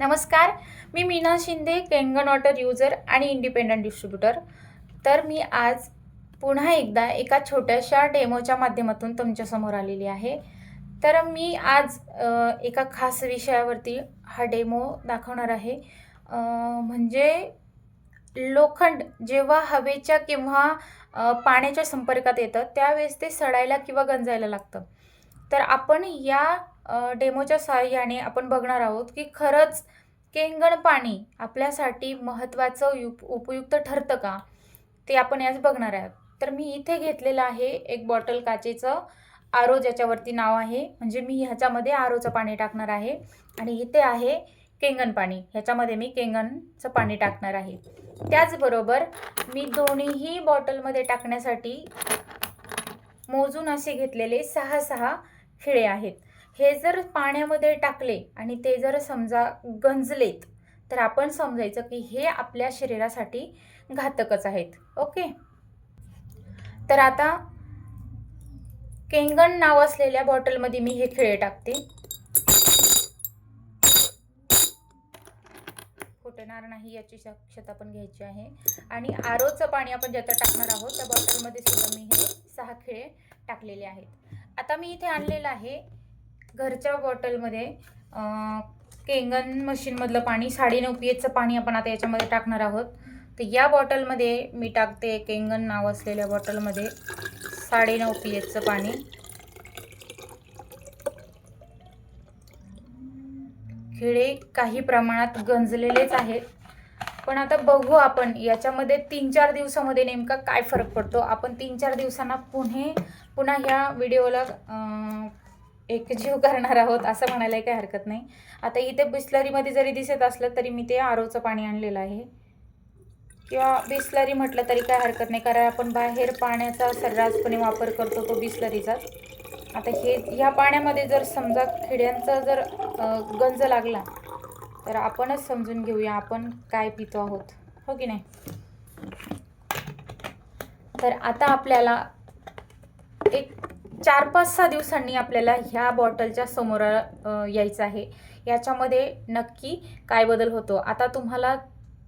नमस्कार मी Meena Shinde Kangen water user आणि independent distributor. तर मी आज पुन्हा एकदा एका छोट्याशा डेमोच्या माध्यमातून तुमच्यासमोर आलेली आहे. तर मी आज एका खास विषयावरती हा डेमो दाखवणार आहे. म्हणजे लोखंड जेव्हा हवेच्या किंवा पाण्याच्या संपर्कात येतं त्यावेळेस ते सडायला किंवा गंजायला लागतं. तर आपण या डेमोच्या सहाय्याने आपण बघणार आहोत की खरंच केंगण पाणी आपल्यासाठी महत्त्वाचं उप उपयुक्त ठरतं का? ते आपण याच बघणार आहोत. तर मी इथे घेतलेलं आहे एक बॉटल काचेचं आरो ज्याच्यावरती नाव आहे. म्हणजे मी ह्याच्यामध्ये आरोचं पाणी टाकणार आहे. आणि इथे आहे केंगण पाणी ह्याच्यामध्ये मी केंगणचं पाणी टाकणार आहे. त्याचबरोबर मी दोन्हीही बॉटलमध्ये टाकण्यासाठी मोजून असे घेतलेले सहा सहा खिळे आहेत. हे जर पाण्यामध्ये टाकले आणि ते जर समजा गंजलेत तर आपण समजायचं की हे आपल्या शरीरासाठी घातकच आहेत. ओके? तर आता केंगण नाव असलेल्या बॉटलमध्ये मी हे खिळे टाकते. फुटणार नाही याची शक्यता पण घ्यायची आहे. आणि आरोचं पाणी आपण ज्याचं टाकणार आहोत त्या बॉटलमध्ये सुद्धा मी हे सहा खिळे टाकलेले आहेत. आता मी इथे आणलेलं आहे घरच्या बॉटलमध्ये केंगन मशीनमधलं पाणी साडेनऊ पी एचचं पाणी आपण आता याच्यामध्ये टाकणार आहोत. तर या बॉटलमध्ये मी टाकते केंगन नाव असलेल्या बॉटलमध्ये साडेनऊ पी एचचं पाणी. खिळे काही प्रमाणात गंजलेलेच आहेत. पण आता बघू आपण याच्यामध्ये तीन चार दिवसामध्ये नेमका काय फरक पडतो? आपण तीन चार दिवसांना पुणे पुन्हा ह्या व्हिडिओला एकजीव करणार आहोत असं म्हणायला काही हरकत नाही. आता इथे बिस्लरीमध्ये जरी दिसत असलं तरी मी ते आरोचं पाणी आणलेलं आहे. किंवा बिस्लरी म्हटलं तरी काय हरकत नाही कारण आपण बाहेर पाण्याचा सर्रासपणे वापर करतो तो बिस्लरीचाच आता हे ह्या पाण्यामध्ये जर समजा खिड्यांचा जर गंज लागला तर आपणच समजून घेऊया आपण काय पितो आहोत. हो की नाही? तर आता आपल्याला एक चार पाच सहा दिवसांनी आपल्याला ह्या बॉटलच्या समोर यायचं आहे. याच्यामध्ये नक्की काय बदल होतो? आता तुम्हाला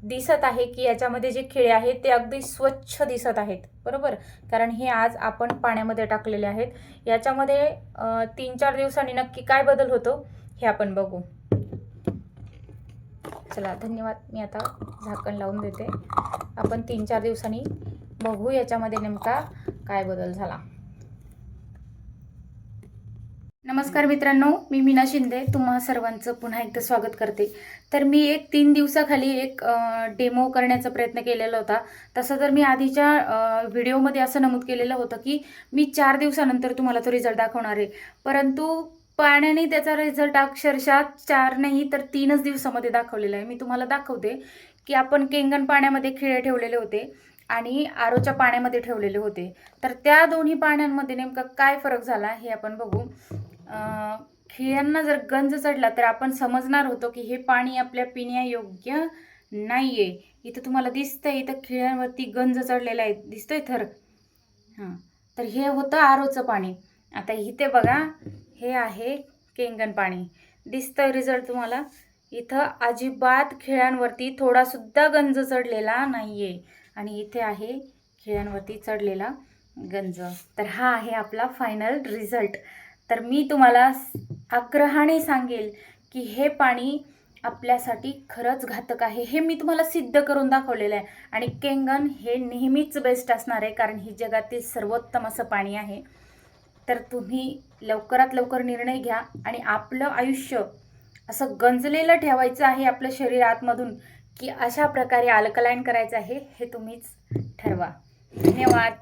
दिसत आहे की याच्यामध्ये जे खिळे आहेत ते अगदी स्वच्छ दिसत आहेत. बरोबर? कारण हे आज आपण पाण्यामध्ये टाकलेले आहेत. याच्यामध्ये तीन चार दिवसांनी नक्की काय बदल होतो हे आपण बघू. चला धन्यवाद. मी आता झाकण लावून देते. आपण तीन चार दिवसांनी बघू याच्यामध्ये नेमका काय बदल झाला. नमस्कार मित्रांनो मी मीना शिंदे. तुम्हा सर्वांचं पुन्हा एकदा स्वागत करते. तर मी एक तीन दिवसाखाली एक डेमो करण्याचा प्रयत्न केलेला होता. तसं तर मी आधीच्या व्हिडिओमध्ये असं नमूद केलेलं होतं की मी चार दिवसानंतर तुम्हाला तो रिझल्ट दाखवणार आहे. परंतु पाण्याने त्याचा रिझल्ट अक्षरशः चार नाही तर तीनच दिवसामध्ये दाखवलेला आहे. मी तुम्हाला दाखवते की आपण केंगण पाण्यामध्ये खिळे ठेवलेले होते आणि आरोच्या पाण्यामध्ये ठेवलेले होते. तर त्या दोन्ही पाण्यांमध्ये नेमका काय फरक झाला हे आपण बघू. खिळ्यांना जर गंज चढला तर आपण समजणार होतो की हे पाणी आपल्या पिण्यायोग्य नाही आहे इथं तुम्हाला दिसतंय इथं खिळ्यांवरती गंज चढलेला आहे. दिसतोय थर? हां. तर हे होतं आरोचं पाणी. आता इथे बघा हे आहे केंगण पाणी. दिसतं रिझल्ट तुम्हाला? इथं अजिबात खिळ्यांवरती थोडासुद्धा गंज चढलेला नाही आहे आणि इथे आहे खिळ्यांवरती चढलेला गंज. तर हा आहे आपला फायनल रिझल्ट तर मी तुम्हाला आग्रहाने सांगेल की हे पाणी आपल्यासाठी खरंच घातक आहे. हे मी तुम्हाला सिद्ध करून दाखवलेलं आहे. आणि केंगन हे नेहमीच बेस्ट असणार आहे कारण ही जगातील सर्वोत्तम असं पाणी आहे. तर तुम्ही लवकरात लवकर निर्णय घ्या आणि आपलं आयुष्य असं गंजलेलं ठेवायचं आहे आपलं शरीर आतमधून की अशा प्रकारे अल्कलाईन करायचं आहे हे तुम्हीच ठरवा. धन्यवाद.